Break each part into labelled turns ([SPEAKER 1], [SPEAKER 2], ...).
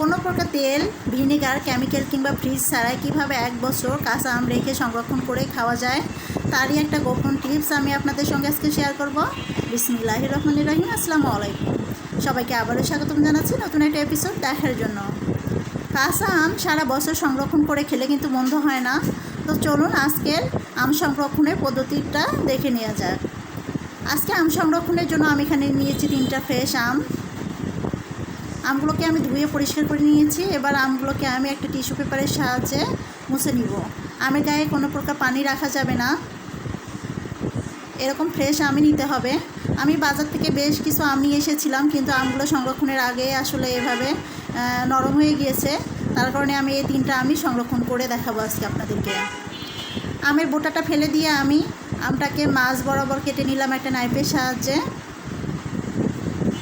[SPEAKER 1] কোনো প্রকার তেল, ভিনেগার কেমিক্যাল কিংবা ফ্রিজ ছাড়াই কীভাবে এক বছর কাঁচা আম রেখে সংরক্ষণ করে খাওয়া যায়, তারই একটা গোপন টিপস আমি আপনাদের সঙ্গে আজকে শেয়ার করব। বিসমিল্লাহ রহমান রহিম, আসসালামু আলাইকুম। সবাইকে আবারও স্বাগতম জানাচ্ছি নতুন একটা এপিসোড দেখার জন্য। কাঁচা আম সারা বছর সংরক্ষণ করে খেলে কিন্তু মন্দ হয় না। তো চলুন আজকের আম সংরক্ষণের পদ্ধতিটা দেখে নেওয়া যাক। আজকে আম সংরক্ষণের জন্য আমি এখানে নিয়েছি তিনটা ফ্রেশ আম। আমগুলোকে আমি ধুয়ে পরিষ্কার করে নিয়েছি। এবার আমগুলোকে আমি একটা টিস্যু পেপারের সাহায্যে মুছে নিব। আমের গায়ে কোনো প্রকার পানি রাখা যাবে না। এরকম ফ্রেশ আমি নিতে হবে। আমি বাজার থেকে বেশ কিছু আম নিয়ে এসেছিলাম, কিন্তু আমগুলো সংরক্ষণের আগে আসলে এভাবে নরম হয়ে গিয়েছে। তার কারণে আমি এই তিনটা আমি সংরক্ষণ করে দেখাবো আজকে আপনাদেরকে। আমের বোটাটা ফেলে দিয়ে আমি আমটাকে মাছ বরাবর কেটে নিলাম একটা নাইফের সাহায্যে।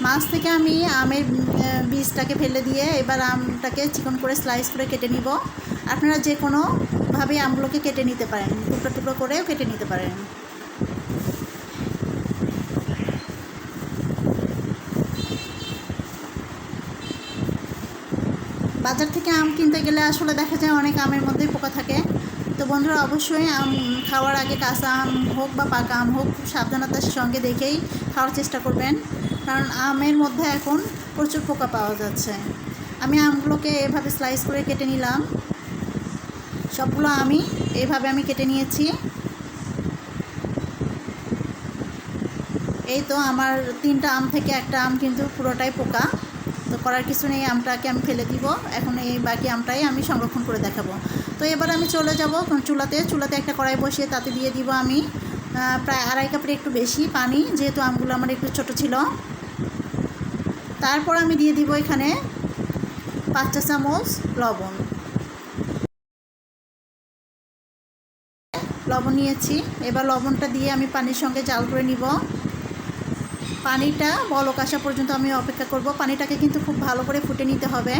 [SPEAKER 1] মাছ থেকে আমি আমের বীজটাকে ফেলে দিয়ে এবার আমটাকে চিকন করে স্লাইস করে কেটে নিব। আপনারা যে কোনোভাবে আমগুলোকে কেটে নিতে পারেন। টুকরো টুকরো করেও কেটে নিতে পারেন। বাজার থেকে আম কিনতে গেলে আসলে দেখা যায় অনেক আমের মধ্যেই পোকা থাকে। তো বন্ধুরা, অবশ্যই আম খাওয়ার আগে কাঁচা আম হোক বা পাকা আম হোক সাবধানতার সঙ্গে দেখেই খাওয়ার চেষ্টা করবেন। কারণ আমের মধ্যে এখন প্রচুর পোকা পাওয়া যাচ্ছে। আমি আমগুলোকে এভাবে স্লাইস করে কেটে নিলাম। সবগুলো আমি এইভাবে আমি কেটে নিয়েছি। এই তো আমার তিনটা আম থেকে একটা আম কিন্তু পুরোটাই পোকা। তো করার কিছু নেই, আমটাকে আমি ফেলে দিব। এখন এই বাকি আমটাই আমি সংরক্ষণ করে দেখাবো। তো এবার আমি চলে যাব চুলাতে। চুলাতে একটা কড়াই বসিয়ে তাতে দিয়ে দিব আমি প্রায় আড়াই কাপের একটু বেশি পানি, যেহেতু আমগুলো আমার একটু ছোট ছিল। তারপর আমি দিয়ে দিব এখানে পাঁচ চা চামচ লবণ। লবণ নিয়েছি। এবার লবণটা দিয়ে আমি পানির সঙ্গে জাল করে নিব। পানিটা বলক আসা পর্যন্ত আমি অপেক্ষা করব। পানিটাকে কিন্তু খুব ভালো করে ফুটে নিতে হবে।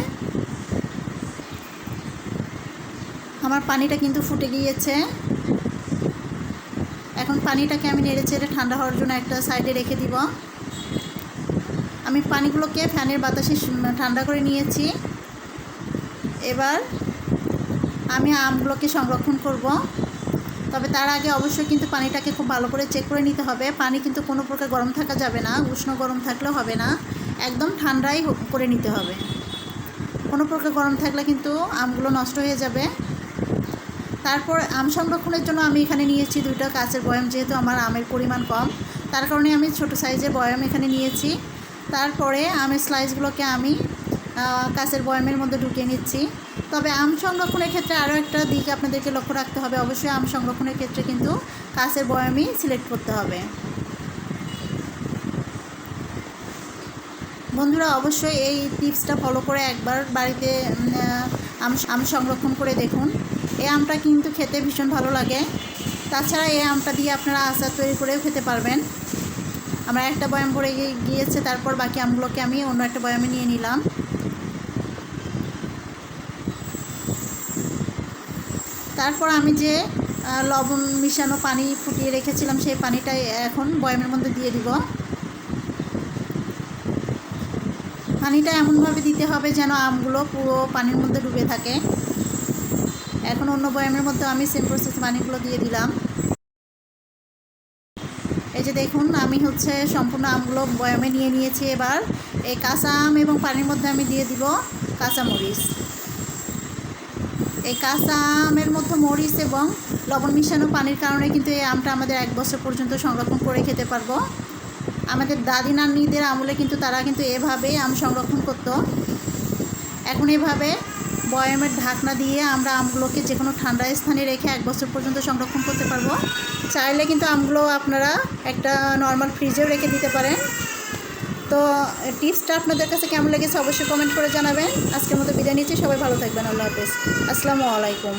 [SPEAKER 1] আমার পানিটা কিন্তু ফুটে গিয়েছে। এখন পানিটাকে আমি নেড়ে চেড়ে ঠান্ডা হওয়ার জন্য একটা সাইডে রেখে দিব। আমি পানিগুলোকে ফ্যানের বাতাসে ঠান্ডা করে নিয়েছি। এবার আমি আমগুলোকে সংরক্ষণ করব। তবে তার আগে অবশ্যই কিন্তু পানিটাকে খুব ভালো করে চেক করে নিতে হবে। পানি কিন্তু কোনো প্রকার গরম থাকা যাবে না, উষ্ণ গরম থাকলেও হবে না। একদম ঠান্ডাই করে নিতে হবে। কোনো প্রকার গরম থাকলে কিন্তু আমগুলো নষ্ট হয়ে যাবে। তারপর আম সংরক্ষণের জন্য আমি এখানে নিয়েছি দুইটা কাঁচের বয়াম, যেহেতু আমার আমের পরিমাণ কম। তার কারণে আমি ছোট সাইজের বয়াম এখানে নিয়েছি। তারপরে আমের স্লাইসগুলোকে আমি কাঁচের বয়ামের মধ্যে ঢুকিয়ে নিচ্ছি। তবে আম সংরক্ষণের ক্ষেত্রে আরও একটা দিক আপনাদেরকে লক্ষ্য রাখতে হবে। অবশ্যই আম সংরক্ষণের ক্ষেত্রে কিন্তু কাঁচের বয়ামই সিলেক্ট করতে হবে। বন্ধুরা, অবশ্যই এই টিপসটা ফলো করে একবার বাড়িতে আম আম সংরক্ষণ করে দেখুন। এই আমটা কিন্তু খেতে ভীষণ ভালো লাগে। তাছাড়া এই আমটা দিয়ে আপনারা আচার তৈরি করেও খেতে পারবেন। আমার একটা বয়াম ভরে গিয়েছে, তারপর বাকি আমগুলোকে আমি অন্য একটা বয়ামে নিয়ে নিলাম। তারপর আমি যে লবণ মিশানো পানি ফুটিয়ে রেখেছিলাম, সেই পানিটাই এখন বয়ামের মধ্যে দিয়ে দিব। পানিটা এমনভাবে দিতে হবে যেন আমগুলো পুরো পানির মধ্যে ডুবে থাকে। এখন অন্য বয়ামের মধ্যে আমি সেম প্রসেস পানিগুলো দিয়ে দিলাম। এই যে দেখুন, আমি হচ্ছে সম্পূর্ণ আমগুলো বয়ামে নিয়ে নিয়েছি এবার। এই কাঁচা আম এবং পানির মধ্যে আমি দিয়ে দিব কাঁচা মরিচ। এই কাঁচা আমের মধ্যে মরিচ এবং লবণ মিশানো পানির কারণে কিন্তু এই আমটা আমাদের এক বছর পর্যন্ত সংরক্ষণ করে খেতে পারব। আমাদের দাদি নানিদের আমলে কিন্তু তারা কিন্তু এভাবেই আম সংরক্ষণ করতো। এখন এভাবে বয়ামের ঢাকনা দিয়ে আমরা আমগুলোকে যে কোনো ঠান্ডা স্থানে রেখে এক বছর পর্যন্ত সংরক্ষণ করতে পারব। চাইলে কিন্তু আমগুলো আপনারা একটা নর্মাল ফ্রিজেও রেখে দিতে পারেন। তো টিপসটা আপনাদের কাছে কেমন লেগেছে অবশ্যই কমেন্ট করে জানাবেন। আজকের মতো বিদায় নিচ্ছি, সবাই ভালো থাকবেন, আল্লাহ হাফেজ। আসসালামু আলাইকুম।